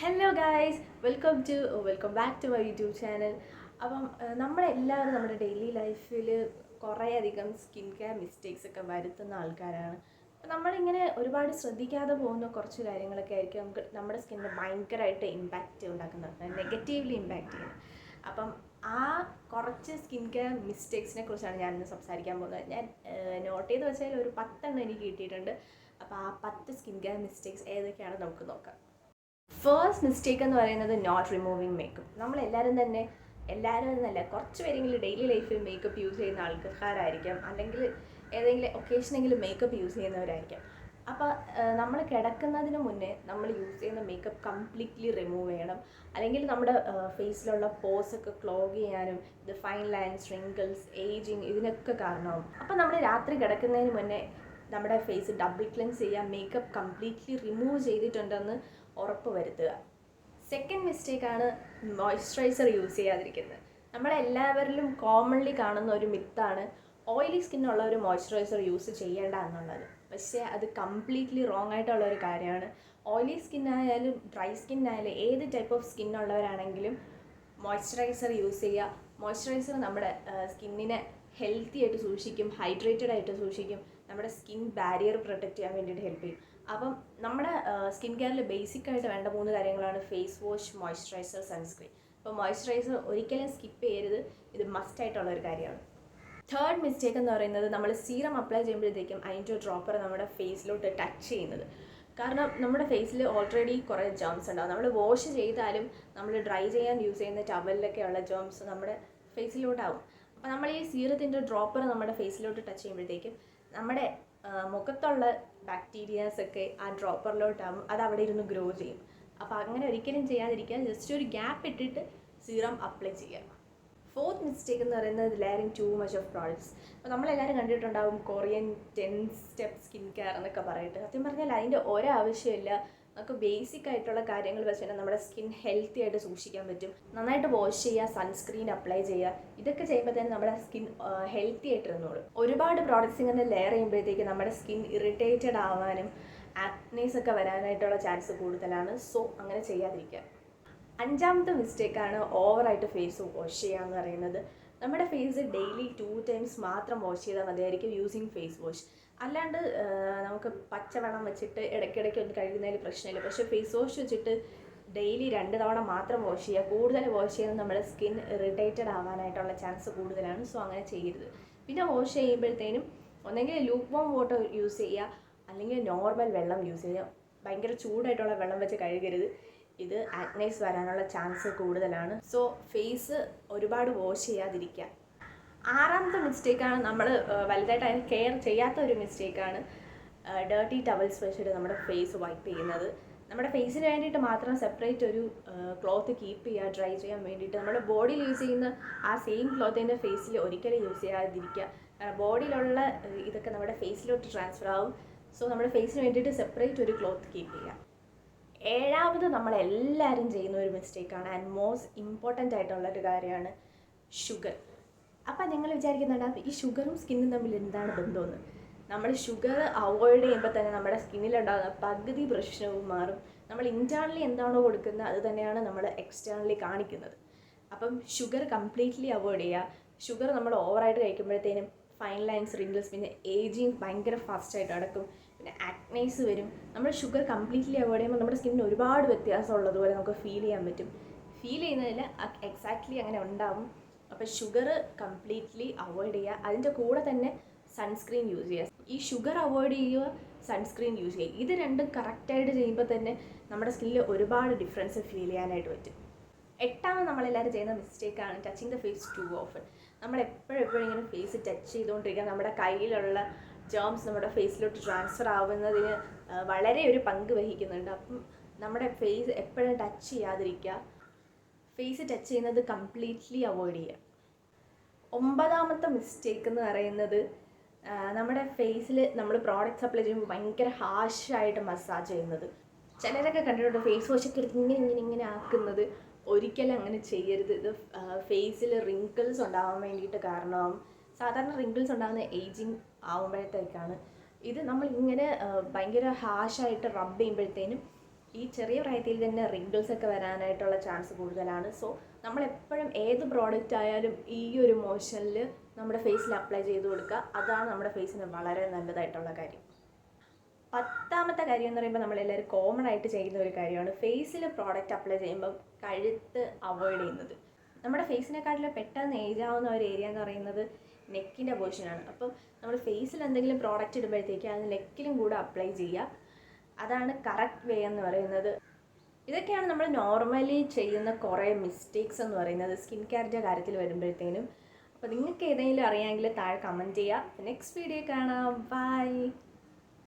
Hello guys welcome to welcome back to my YouTube channel അപ്പം നമ്മളെല്ലാവരും നമ്മുടെ daily ലൈഫിൽ കുറേയധികം സ്കിൻ കെയർ മിസ്റ്റേക്സ് ഒക്കെ വരുത്തുന്ന ആൾക്കാരാണ്. അപ്പം നമ്മളിങ്ങനെ ഒരുപാട് ശ്രദ്ധിക്കാതെ പോകുന്ന കുറച്ച് കാര്യങ്ങളൊക്കെ ആയിരിക്കും നമുക്ക് നമ്മുടെ സ്കിന്നിന് ഭയങ്കരമായിട്ട് ഇമ്പാക്റ്റ് ഉണ്ടാക്കുന്നത്. നെഗറ്റീവ്ലി ഇമ്പാക്റ്റ് ചെയ്യുന്നത്. അപ്പം ആ കുറച്ച് സ്കിൻ കെയർ മിസ്റ്റേക്സിനെ കുറിച്ചാണ് ഞാനിന്ന് സംസാരിക്കാൻ പോകുന്നത്. ഞാൻ നോട്ട് ചെയ്ത് വെച്ചാൽ ഒരു പത്തെണ്ണം എനിക്ക് കിട്ടിയിട്ടുണ്ട്. അപ്പോൾ ആ പത്ത് സ്കിൻ കെയർ മിസ്റ്റേക്സ് ഏതൊക്കെയാണ് നമുക്ക് നോക്കാം. ഫേസ്റ്റ് മിസ്റ്റേക്ക് എന്ന് പറയുന്നത് നോട്ട് റിമൂവിങ് മേക്കപ്പ് നമ്മളെല്ലാവരും തന്നെ എല്ലാവരും എന്നല്ല കുറച്ച് പേരെങ്കിലും ഡെയിലി ലൈഫിൽ മേക്കപ്പ് യൂസ് ചെയ്യുന്ന ആൾക്കാരായിരിക്കാം. അല്ലെങ്കിൽ ഏതെങ്കിലും ഒക്കേഷനെങ്കിലും മേക്കപ്പ് യൂസ് ചെയ്യുന്നവരായിരിക്കാം. അപ്പോൾ നമ്മൾ കിടക്കുന്നതിന് മുന്നേ നമ്മൾ യൂസ് ചെയ്യുന്ന മേക്കപ്പ് കംപ്ലീറ്റ്ലി റിമൂവ് ചെയ്യണം. അല്ലെങ്കിൽ നമ്മുടെ ഫേസിലുള്ള പോസൊക്കെ ക്ലോഗ് ചെയ്യാനും ഇത് ഫൈൻ ലൈൻസ് റിങ്കിൾസ് ഏജിങ് ഇതിനൊക്കെ കാരണമാവും. അപ്പോൾ നമ്മൾ രാത്രി കിടക്കുന്നതിന് മുന്നേ നമ്മുടെ ഫേസ് ഡബിൾ ക്ലെൻസ് ചെയ്യുക മേക്കപ്പ് കംപ്ലീറ്റ്ലി റിമൂവ് ചെയ്തിട്ടുണ്ടെന്ന് ഉറപ്പ് വരുത്തുക സെക്കൻഡ് മിസ്റ്റേക്കാണ് മോയ്സ്ചറൈസർ യൂസ് ചെയ്യാതിരിക്കുന്നത്. നമ്മളെല്ലാവരിലും കോമൺലി കാണുന്ന ഒരു മിത്താണ് ഓയിലി സ്കിന്നുള്ള ഒരു മോയ്സ്ചറൈസർ യൂസ് ചെയ്യേണ്ട എന്നുള്ളത്. പക്ഷേ അത് കംപ്ലീറ്റ്ലി റോങ് ആയിട്ടുള്ള ഒരു കാര്യമാണ്. ഓയിലി സ്കിന്നായാലും ഡ്രൈ സ്കിന്നായാലും ഏത് ടൈപ്പ് ഓഫ് സ്കിന്നുള്ളവരാണെങ്കിലും മോയ്സ്ചറൈസർ യൂസ് ചെയ്യുക. മോയ്സ്ചറൈസർ നമ്മുടെ സ്കിന്നിനെ ഹെൽത്തി ആയിട്ട് സൂക്ഷിക്കും ഹൈഡ്രേറ്റഡ് ആയിട്ട് സൂക്ഷിക്കും. നമ്മുടെ സ്കിൻ ബാരിയർ പ്രൊട്ടക്റ്റ് ചെയ്യാൻ വേണ്ടിയിട്ട് ഹെൽപ്പ് ചെയ്യും. അപ്പം നമ്മുടെ സ്കിൻ കെയറിൽ ബേസിക് ആയിട്ട് വേണ്ട മൂന്ന് കാര്യങ്ങളാണ് ഫേസ് വാഷ് മോയ്സ്ചറൈസർ സൺസ്ക്രീൻ അപ്പോൾ മോയ്സ്ചറൈസർ ഒരിക്കലും സ്കിപ്പ് ചെയ്യരുത്. ഇത് മസ്റ്റ് ആയിട്ടുള്ള ഒരു കാര്യമാണ്. തേർഡ് മിസ്റ്റേക്ക് എന്ന് പറയുന്നത് നമ്മൾ സീറം അപ്ലൈ ചെയ്യുമ്പോഴത്തേക്കും അതിന്റെ ഡ്രോപ്പർ നമ്മുടെ ഫേസിലോട്ട് ടച്ച് ചെയ്യുന്നത്. കാരണം നമ്മുടെ ഫേസിൽ ഓൾറെഡി കുറേ ജേംസ് ഉണ്ടാവും. നമ്മൾ വാഷ് ചെയ്താലും നമ്മൾ ഡ്രൈ ചെയ്യാൻ യൂസ് ചെയ്യുന്ന ടവലിലൊക്കെയുള്ള ജേംസ് നമ്മുടെ ഫേസിലോട്ടാവും അപ്പോൾ നമ്മൾ ഈ സീറത്തിന്റെ ഡ്രോപ്പർ നമ്മുടെ ഫേസിലോട്ട് ടച്ച് ചെയ്യുമ്പോഴത്തേക്കും നമ്മുടെ മുഖത്തുള്ള ബാക്ടീരിയാസ് ഒക്കെ ആ ഡ്രോപ്പറിലോട്ടാവും അത് അവിടെ ഇരുന്ന് ഗ്രോ ചെയ്യും. അപ്പോൾ അങ്ങനെ ഒരിക്കലും ചെയ്യാതിരിക്കുക ജസ്റ്റ് ഒരു ഗ്യാപ്പ് ഇട്ടിട്ട് സീറം അപ്ലൈ ചെയ്യുക ഫോർത്ത് മിസ്റ്റേക്ക് എന്ന് പറയുന്നത് layering too much of products അപ്പോൾ നമ്മളെല്ലാവരും കണ്ടിട്ടുണ്ടാവും Korean ten step skin care എന്നൊക്കെ പറയിട്ട് സത്യം പറഞ്ഞാൽ അതിന്റെ ഒരാവശ്യമില്ല നമുക്ക് ബേസിക് ആയിട്ടുള്ള കാര്യങ്ങൾ വെച്ച് നമ്മുടെ സ്കിൻ ഹെൽത്തി ആയിട്ട് സൂക്ഷിക്കാൻ പറ്റും. നന്നായിട്ട് വാഷ് ചെയ്യുക സൺസ്ക്രീൻ അപ്ലൈ ചെയ്യുക. ഇതൊക്കെ ചെയ്യുമ്പോൾ തന്നെ നമ്മുടെ സ്കിൻ ഹെൽത്തി ആയിട്ട് ഇരുന്നോളും ഒരുപാട് പ്രോഡക്റ്റ്സ് ഇങ്ങനെ ലെയർ ചെയ്യുമ്പോഴത്തേക്ക് നമ്മുടെ സ്കിൻ ഇറിറ്റേറ്റഡ് ആവാനും ആക്നീസ് ഒക്കെ വരാനായിട്ടുള്ള ചാൻസ് കൂടുതലാണ്. സോ അങ്ങനെ ചെയ്യാതിരിക്കുക. അഞ്ചാമത്തെ മിസ്റ്റേക്കാണ് ഓവറായിട്ട് ഫേസ് വാഷ് ചെയ്യുക എന്ന് പറയുന്നത്. നമ്മുടെ ഫേസ് ഡെയിലി ടു ടൈംസ് മാത്രം വാഷ് ചെയ്താൽ മതിയായിരിക്കും യൂസിങ് ഫേസ് വാഷ് അല്ലാണ്ട് നമുക്ക് പച്ചവെള്ളം വെച്ചിട്ട് ഇടയ്ക്കിടയ്ക്ക് ഒന്ന് കഴുകുന്നതിൽ പ്രശ്നമില്ല. പക്ഷേ ഫേസ് വാഷ് വെച്ചിട്ട് ഡെയിലി രണ്ട് തവണ മാത്രം വാഷ് ചെയ്യുക. കൂടുതൽ വാഷ് ചെയ്യുന്നത് നമ്മുടെ സ്കിൻ ഇറിറ്റേറ്റഡ് ആവാനായിട്ടുള്ള ചാൻസ് കൂടുതലാണ്. സോ അങ്ങനെ ചെയ്യരുത്. പിന്നെ വാഷ് ചെയ്യുമ്പോഴത്തേനും ഒന്നെങ്കിൽ ലൂക്ക് വോം വാട്ടർ യൂസ് ചെയ്യുക. അല്ലെങ്കിൽ നോർമൽ വെള്ളം യൂസ് ചെയ്യുക. ഭയങ്കര ചൂടായിട്ടുള്ള വെള്ളം വെച്ച് കഴുകരുത്. ഇത് ആക്നൈസ് വരാനുള്ള ചാൻസ് കൂടുതലാണ്. സോ ഫേസ് ഒരുപാട് വാഷ് ചെയ്യാതിരിക്കുക. ആറാമത്തെ മിസ്റ്റേക്കാണ് നമ്മൾ വലുതായിട്ട് അതിന് കെയർ ചെയ്യാത്ത ഒരു മിസ്റ്റേക്കാണ് ഡേർട്ടി ടവൽസ് വെച്ചിട്ട് നമ്മുടെ ഫേസ് വൈപ്പ് ചെയ്യുന്നത്. നമ്മുടെ ഫേസിന് വേണ്ടിയിട്ട് മാത്രം സെപ്പറേറ്റ് ഒരു ക്ലോത്ത് കീപ്പ് ചെയ്യുക ഡ്രൈ ചെയ്യാൻ വേണ്ടിയിട്ട്. നമ്മുടെ ബോഡിയിൽ യൂസ് ചെയ്യുന്ന ആ സെയിം ക്ലോത്ത് തന്നെ ഫേസിൽ ഒരിക്കലും യൂസ് ചെയ്യാതിരിക്കുക. ബോഡിയിലുള്ള ഇതൊക്കെ നമ്മുടെ ഫേസിലോട്ട് ട്രാൻസ്ഫർ ആവും. സോ നമ്മുടെ ഫേസിന് വേണ്ടിയിട്ട് സെപ്പറേറ്റ് ഒരു ക്ലോത്ത് കീപ്പ് ചെയ്യുക. ഏഴാമത് നമ്മളെല്ലാവരും ചെയ്യുന്ന ഒരു മിസ്റ്റേക്കാണ് ആൻഡ് മോസ്റ്റ് ഇമ്പോർട്ടന്റ് ആയിട്ടുള്ള ഒരു കാര്യമാണ് ഷുഗർ അപ്പം നിങ്ങൾ വിചാരിക്കുന്നുണ്ട് ഈ ഷുഗറും സ്കിന്നും തമ്മിൽ എന്താണ് ബന്ധമെന്ന് നമ്മൾ ഷുഗർ അവോയ്ഡ് ചെയ്യുമ്പോൾ തന്നെ നമ്മുടെ സ്കിന്നിലുണ്ടാകുന്ന പകുതി പ്രശ്നവും മാറും. നമ്മൾ ഇന്റേർണലി എന്താണോ കൊടുക്കുന്നത് അത് തന്നെയാണ് നമ്മൾ എക്സ്റ്റേണലി കാണിക്കുന്നത്. അപ്പം ഷുഗർ കംപ്ലീറ്റ്ലി അവോയ്ഡ് ചെയ്യുക. ഷുഗർ നമ്മൾ ഓവറായിട്ട് കഴിക്കുമ്പോഴത്തേനും ഫൈൻ ലൈൻസ് റിങ്കിൾസ് പിന്നെ ഏജിങ് ഭയങ്കര ഫാസ്റ്റായിട്ട് നടക്കും. പിന്നെ ആക്നൈസ് വരും. നമ്മൾ ഷുഗർ കംപ്ലീറ്റ്ലി അവോയ്ഡ് ചെയ്യുമ്പോൾ നമ്മുടെ സ്കിന്നിന് ഒരുപാട് വ്യത്യാസം ഉള്ളതുപോലെ നമുക്ക് ഫീൽ ചെയ്യാൻ പറ്റും. ഫീൽ ചെയ്യുന്നതിൽ എക്സാക്ട്ലി അങ്ങനെ ഉണ്ടാവും. അപ്പോൾ ഷുഗർ കംപ്ലീറ്റ്ലി അവോയ്ഡ് ചെയ്യുക. അതിന്റെ കൂടെ തന്നെ സൺസ്ക്രീൻ യൂസ് ചെയ്യുക. ഈ ഷുഗർ അവോയ്ഡ് ചെയ്യുക സൺസ്ക്രീൻ യൂസ് ചെയ്യുക. ഇത് രണ്ടും കറക്റ്റായിട്ട് ചെയ്യുമ്പോൾ തന്നെ നമ്മുടെ സ്കിന്നിൽ ഒരുപാട് ഡിഫറൻസ് ഫീൽ ചെയ്യാനായിട്ട് പറ്റും. എട്ടാമത് നമ്മളെല്ലാവരും ചെയ്യുന്ന മിസ്റ്റേക്കാണ് touching the face too often നമ്മൾ എപ്പോഴും എപ്പോഴും ഇങ്ങനെ ഫേസ് ടച്ച് ചെയ്തുകൊണ്ടിരിക്കുക. നമ്മുടെ കയ്യിലുള്ള ജേംസ് നമ്മുടെ ഫേസിലോട്ട് ട്രാൻസ്ഫർ ആവുന്നതിന് വളരെ ഒരു പങ്ക് വഹിക്കുന്നുണ്ട്. അപ്പം നമ്മുടെ ഫേസ് എപ്പോഴും ടച്ച് ചെയ്യാതിരിക്കുക. ഫേസ് ടച്ച് ചെയ്യുന്നത് കംപ്ലീറ്റ്ലി അവോയ്ഡ് ചെയ്യുക ഒമ്പതാമത്തെ മിസ്റ്റേക്ക് എന്ന് പറയുന്നത് നമ്മുടെ ഫേസിൽ നമ്മൾ പ്രോഡക്റ്റ്സ് അപ്ലൈ ചെയ്യുമ്പോൾ ഭയങ്കര ഹാഷായിട്ട് മസാജ് ചെയ്യുന്നത്. ചിലരൊക്കെ കണ്ടിട്ടുണ്ട് ഫേസ് വാഷ് ഒക്കെ ഇങ്ങനെ ഇങ്ങനെ ഇങ്ങനെ ആക്കുന്നത്. ഒരിക്കലും അങ്ങനെ ചെയ്യരുത്. ഇത് ഫേസിൽ റിങ്കിൾസ് ഉണ്ടാവാൻ വേണ്ടിയിട്ട് കാരണമാവും സാധാരണ റിങ്കിൾസ് ഉണ്ടാകുന്ന ഏജിങ് ആവുമ്പോഴത്തേക്കാണ്. ഇത് നമ്മൾ ഇങ്ങനെ ഭയങ്കര ഹാഷായിട്ട് റബ്ബ് ചെയ്യുമ്പോഴത്തേനും ഈ ചെറിയ പ്രായത്തിൽ തന്നെ റിങ്കിൾസ് ഒക്കെ വരാനായിട്ടുള്ള ചാൻസ് കൂടുതലാണ്. സോ നമ്മൾ എപ്പോഴും ഏത് പ്രോഡക്റ്റ് ആയാലും ഈ ഒരു മോഷനിൽ നമ്മുടെ ഫേസിൽ അപ്ലൈ ചെയ്ത് കൊടുക്കുക. അതാണ് നമ്മുടെ ഫേസിന് വളരെ നല്ലതായിട്ടുള്ള കാര്യം. പത്താമത്തെ കാര്യം എന്ന് പറയുമ്പോൾ നമ്മളെല്ലാവരും കോമൺ ആയിട്ട് ചെയ്യുന്ന ഒരു കാര്യമാണ് ഫേസിൽ പ്രോഡക്റ്റ് അപ്ലൈ ചെയ്യുമ്പോൾ കഴുത്ത് അവോയ്ഡ് ചെയ്യുന്നത്. നമ്മുടെ ഫേസിനെക്കാട്ടിലും പെട്ടെന്ന് ഏജ് ആവുന്ന ഒരു ഏരിയ എന്ന് പറയുന്നത് നെക്കിന്റെ പോർഷനാണ് അപ്പം നമ്മൾ ഫേസിൽ എന്തെങ്കിലും പ്രോഡക്റ്റ് ഇടുമ്പോഴത്തേക്ക് അത് നെക്കിലും കൂടെ അപ്ലൈ ചെയ്യുക. അതാണ് കറക്റ്റ് വേ എന്ന് പറയുന്നത്. ഇതൊക്കെയാണ് നമ്മൾ നോർമലി ചെയ്യുന്ന കുറേ മിസ്റ്റേക്സ് എന്ന് പറയുന്നത് സ്കിൻ കെയറിന്റെ കാര്യത്തിൽ വരുമ്പോഴത്തേനും. അപ്പോൾ നിങ്ങൾക്ക് ഏതെങ്കിലും അറിയാമെങ്കിൽ താഴെ കമന്റ് ചെയ്യുക. നെക്സ്റ്റ് വീഡിയോ കാണാം. ബൈ